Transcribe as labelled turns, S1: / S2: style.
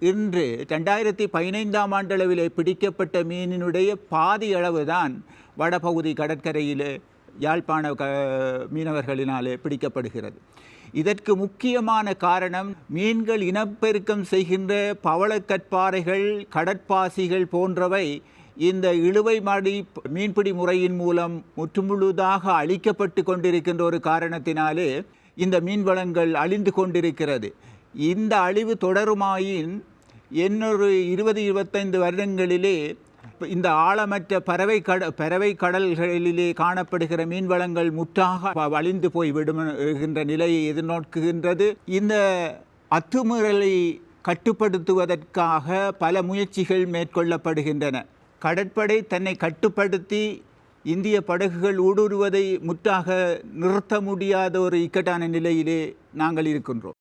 S1: இன்று ரெண்டாயிரத்தி பதினைந்தாம் ஆண்டளவிலே பிடிக்கப்பட்ட மீனினுடைய பாதி அளவுதான் வடபகுதி கடற்கரையிலே யாழ்ப்பாண க மீனவர்களினாலே பிடிக்கப்படுகிறது. இதற்கு முக்கியமான காரணம் மீன்கள் இனப்பெருக்கம் செய்கின்ற பவளக்கற்பாறைகள் கடற்பாசிகள் போன்றவை இந்த இழுவை மாடி மீன்பிடி முறையின் மூலம் முற்றுமுழுதாக அழிக்கப்பட்டு கொண்டிருக்கின்ற ஒரு காரணத்தினாலே இந்த மீன் வளங்கள் அழிந்து கொண்டிருக்கிறது. இந்த அழிவு தொடருமாயின் இன்னொரு இருபது இருபத்தைந்து வருடங்களிலே இந்த ஆழமற்ற பறவை கட பறவை கடல்களிலே காணப்படுகிற மீன் வளங்கள் முற்றாக வழிந்து போய் விடும் என்கின்ற நிலையை எதிர்நோக்குகின்றது. இந்த அத்துமீறலை கட்டுப்படுத்துவதற்காக பல முயற்சிகள் மேற்கொள்ளப்படுகின்றன. கடற்படை தன்னை கட்டுப்படுத்தி இந்திய படகுகள் ஊடுருவதை முற்றாக நிறுத்த முடியாத ஒரு இக்கட்டான நிலையிலே நாங்கள் இருக்கின்றோம்.